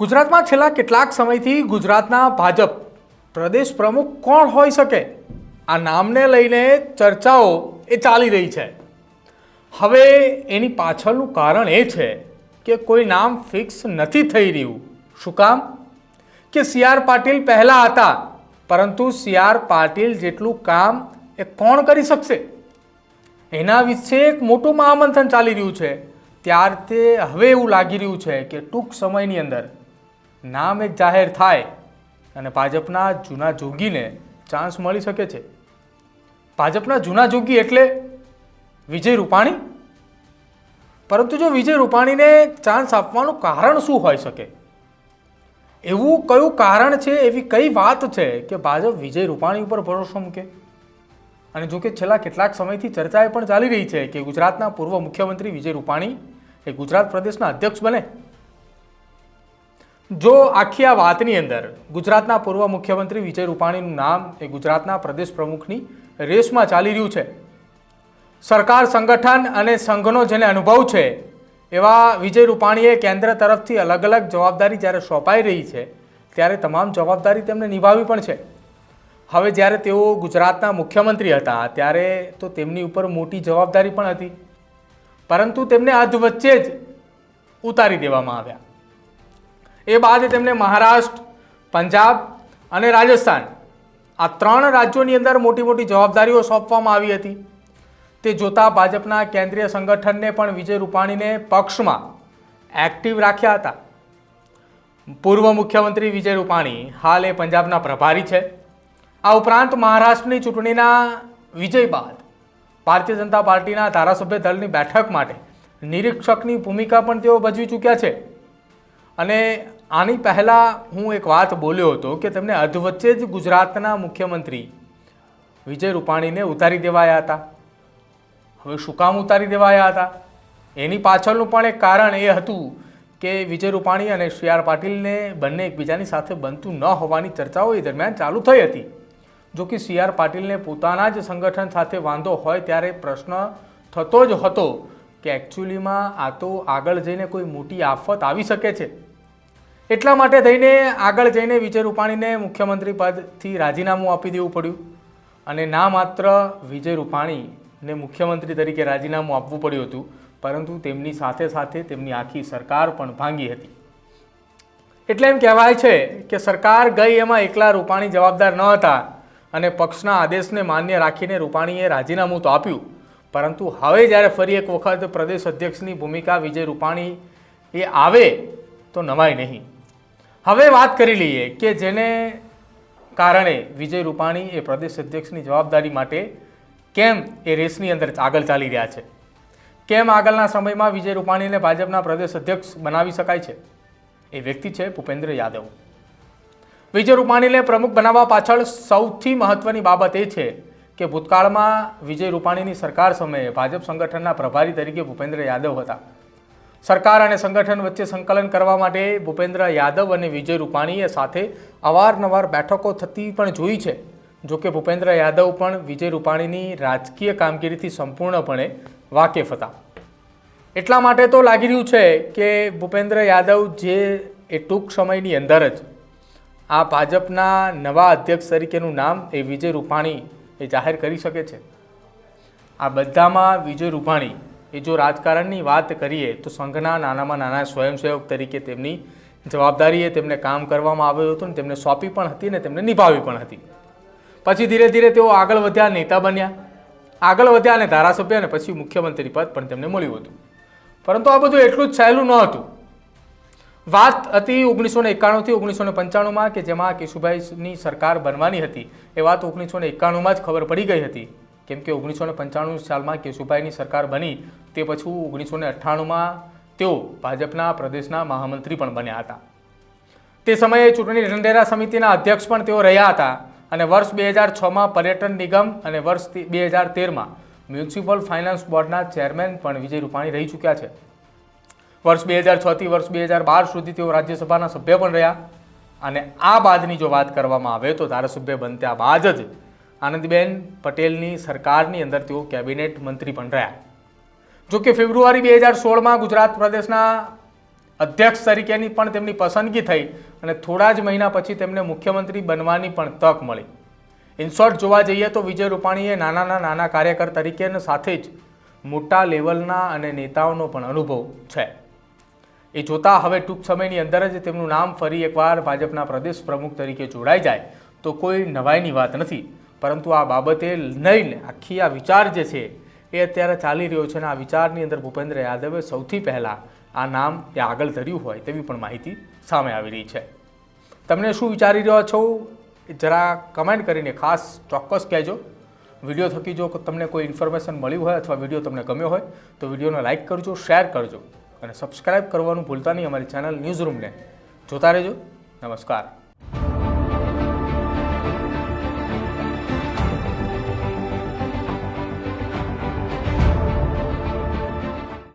ગુજરાતમાં છેલ્લા કેટલાક સમયથી ગુજરાતના ભાજપ પ્રદેશ પ્રમુખ કોણ હોઈ શકે? આ નામને લઈને ચર્ચાઓ એ ચાલી રહી છે. હવે એની પાછળનું કારણ એ છે કે કોઈ નામ ફિક્સ નથી થઈ રહ્યું. શું કામ? કે સી આર પાટીલ પહેલાં હતા, પરંતુ સી આર પાટીલ જેટલું કામ એ કોણ કરી શકશે? એના વિશે એક મોટું મહામંથન ચાલી રહ્યું છે. ત્યાર તે હવે એવું લાગી રહ્યું છે કે ટૂંક સમયની અંદર નામ એક જાહેર થાય અને ભાજપના જૂના જોગીને ચાન્સ મળી શકે છે. ભાજપના જૂના જોગી એટલે વિજય રૂપાણી? પરંતુ જો વિજય રૂપાણીને ચાન્સ આપવાનું કારણ શું હોઈ શકે? એવું કયું કારણ છે, એવી કઈ વાત છે કે ભાજપ વિજય રૂપાણી ઉપર ભરોસો મૂકે? અને જો કે છેલ્લા કેટલાક સમયથી ચર્ચા એ પણ ચાલી રહી છે કે ગુજરાતના પૂર્વ મુખ્યમંત્રી વિજય રૂપાણી એ ગુજરાત પ્રદેશના અધ્યક્ષ બને. જો આખી આ વાતની અંદર ગુજરાતના પૂર્વ મુખ્યમંત્રી વિજય રૂપાણીનું નામ એ ગુજરાતના પ્રદેશ પ્રમુખની રેસમાં ચાલી રહ્યું છે. સરકાર સંગઠન અને સંઘનો જેને અનુભવ છે, એવા વિજય રૂપાણીએ કેન્દ્ર તરફથી અલગ અલગ જવાબદારી જ્યારે સોંપાઈ રહી છે, ત્યારે તમામ જવાબદારી તેમને નિભાવવી પણ છે. હવે જ્યારે તેઓ ગુજરાતના મુખ્યમંત્રી હતા, ત્યારે તો તેમની ઉપર મોટી જવાબદારી પણ હતી. પરંતુ તેમને અધ વચ્ચે જ ઉતારી દેવામાં આવ્યા. એ બાદ તેમણે મહારાષ્ટ્ર, પંજાબ અને રાજસ્થાન આ ત્રણ રાજ્યોની અંદર મોટી મોટી જવાબદારીઓ સોંપવામાં આવી હતી. તે જોતા ભાજપના કેન્દ્રીય સંગઠનને પણ વિજય રૂપાણીને પક્ષમાં એક્ટિવ રાખ્યા હતા. પૂર્વ મુખ્યમંત્રી વિજય રૂપાણી હાલ એ પંજાબના પ્રભારી છે. આ ઉપરાંત મહારાષ્ટ્રની ચૂંટણીના વિજય બાદ ભારતીય જનતા પાર્ટીના ધારાસભ્ય દળની બેઠક માટે નિરીક્ષકની ભૂમિકા પણ તેઓ ભજવી ચૂક્યા છે. અને આની પહેલાં હું એક વાત બોલ્યો હતો કે તેમને અધવચ્ચે જ ગુજરાતના મુખ્યમંત્રી વિજય રૂપાણીને ઉતારી દેવાયા હતા. હવે શું કામ ઉતારી દેવાયા હતા? એની પાછળનું પણ એક કારણ એ હતું કે વિજય રૂપાણી અને સી આર પાટીલને બંને એકબીજાની સાથે બનતું ન હોવાની ચર્ચાઓ એ દરમિયાન ચાલુ થઈ હતી. જો કે સી આર પાટીલને પોતાના જ સંગઠન સાથે વાંધો હોય ત્યારે પ્રશ્ન થતો જ હતો કે એકચ્યુઅલીમાં આ તો આગળ જઈને કોઈ મોટી આફત આવી શકે છે. એટલા માટે થઈને આગળ જઈને વિજય રૂપાણીને મુખ્યમંત્રી પદથી રાજીનામું આપી દેવું પડ્યું અને ના માત્ર વિજય રૂપાણીને મુખ્યમંત્રી તરીકે રાજીનામું આપવું પડ્યું હતું, પરંતુ તેમની સાથે સાથે તેમની આખી સરકાર પણ ભાંગી હતી. એટલે એમ કહેવાય છે કે સરકાર ગઈ એમાં એકલા રૂપાણી જવાબદાર ન હતા અને પક્ષના આદેશને માન્ય રાખીને રૂપાણીએ રાજીનામું તો આપ્યું, પરંતુ હવે જ્યારે ફરી એક વખત પ્રદેશ અધ્યક્ષની ભૂમિકા વિજય રૂપાણી એ આવે તો નવાય નહીં. હવે વાત કરી લઈએ કે જેને કારણે વિજય રૂપાણી એ પ્રદેશ અધ્યક્ષની જવાબદારી માટે કેમ એ રેસની અંદર આગળ ચાલી રહ્યા છે? કેમ આગળના સમયમાં વિજય રૂપાણીને ભાજપના પ્રદેશ અધ્યક્ષ બનાવી શકાય છે? એ વ્યક્તિ છે ભૂપેન્દ્ર યાદવ. વિજય રૂપાણીને પ્રમુખ બનાવવા પાછળ સૌથી મહત્વની બાબત એ છે કે ભૂતકાળમાં વિજય રૂપાણીની સરકાર સમયે ભાજપ સંગઠનના પ્રભારી તરીકે ભૂપેન્દ્ર યાદવ હતા. સરકાર અને સંગઠન વચ્ચે સંકલન કરવા માટે ભૂપેન્દ્ર યાદવ અને વિજય રૂપાણીએ સાથે અવારનવાર બેઠકો થતી પણ જોઈ છે. જો કે ભૂપેન્દ્ર યાદવ પણ વિજય રૂપાણીની રાજકીય કામગીરીથી સંપૂર્ણપણે વાકેફ હતા. એટલા માટે તો લાગી રહ્યું છે કે ભૂપેન્દ્ર યાદવ જે એ ટૂંક સમયની અંદર જ આ ભાજપના નવા અધ્યક્ષ તરીકેનું નામ એ વિજય રૂપાણી એ જાહેર કરી શકે છે. આ બધામાં વિજય રૂપાણી એ જો રાજકારણની વાત કરીએ તો સંઘના નાનામાં નાના સ્વયંસેવક તરીકે તેમની જવાબદારીએ તેમને કામ કરવામાં આવ્યું હતું ને તેમને સોંપી પણ હતી ને તેમને નિભાવી પણ હતી. પછી ધીરે ધીરે તેઓ આગળ વધ્યા, નેતા બન્યા. આગળ વધ્યા અને ધારાસભ્ય અને પછી મુખ્યમંત્રી પદ પણ તેમને મળ્યું હતું. પરંતુ આ બધું એટલું જ સહેલું ન હતું. વાત હતી ઓગણીસો ને એકાણુંથી ઓગણીસો ને પંચાણુંમાં કે જેમાં કેશુભાઈની સરકાર બનવાની હતી. એ વાત ઓગણીસો ને એકાણુંમાં જ ખબર પડી ગઈ હતી. કેમ કે ઓગણીસો ને પંચાણું સાલમાં કેશુભાઈની સરકાર બની તે પછી ઓગણીસો ને અઠ્ઠાણુંમાં તેઓ ભાજપના પ્રદેશના મહામંત્રી પણ બન્યા હતા. તે સમયે ચૂંટણી ઢંઢેરા સમિતિના અધ્યક્ષ પણ તેઓ રહ્યા હતા અને વર્ષ બે હજાર છમાં પર્યટન નિગમ અને વર્ષ બે હજાર તેરમાં મ્યુનિસિપલ ફાઇનાન્સ બોર્ડના ચેરમેન પણ વિજય રૂપાણી રહી ચૂક્યા છે. વર્ષ બે હજાર છથી વર્ષ બે હજાર બાર સુધી તેઓ રાજ્યસભાના સભ્ય પણ રહ્યા અને આ બાદની જો વાત કરવામાં આવે તો ધારાસભ્ય બન્યા બાદ જ આનંદીબેન પટેલની સરકારની અંદર તેઓ કેબિનેટ મંત્રી પણ રહ્યા. જો કે ફેબ્રુઆરી બે હજાર સોળમાં ગુજરાત પ્રદેશના અધ્યક્ષ તરીકેની પણ તેમની પસંદગી થઈ અને થોડા જ મહિના પછી તેમને મુખ્યમંત્રી બનવાની પણ તક મળી. ઇનશોર્ટ જોવા જઈએ તો વિજય રૂપાણીએ નાના નાના કાર્યકર તરીકે સાથે જ મોટા લેવલના અને નેતાઓનો પણ અનુભવ છે. એ જોતા હવે ટૂંક સમયની અંદર જ તેમનું નામ ફરી એકવાર ભાજપના પ્રદેશ પ્રમુખ તરીકે જોડાઈ જાય તો કોઈ નવાઈની વાત નથી. પરંતુ આ બાબતે લઈને આખી આ વિચાર જે છે એ અત્યારે ચાલી રહ્યો છે અને આ વિચારની અંદર ભૂપેન્દ્ર યાદવે સૌથી પહેલાં આ નામ એ આગળ ધર્યું હોય તેવી પણ માહિતી સામે આવી રહી છે. તમને શું વિચારી રહ્યો છો? જરા કમેન્ટ કરીને ખાસ ચોક્કસ કહેજો. વીડિયો થકી જો તમને કોઈ ઇન્ફોર્મેશન મળ્યું હોય અથવા વીડિયો તમને ગમ્યો હોય, તો વિડીયોને લાઇક કરજો શેર કરજો અને સબસ્ક્રાઇબ કરવાનું ભૂલતા નહીં અમારી ચેનલ ન્યૂઝ રૂમને જોતા રહેજો. નમસ્કાર.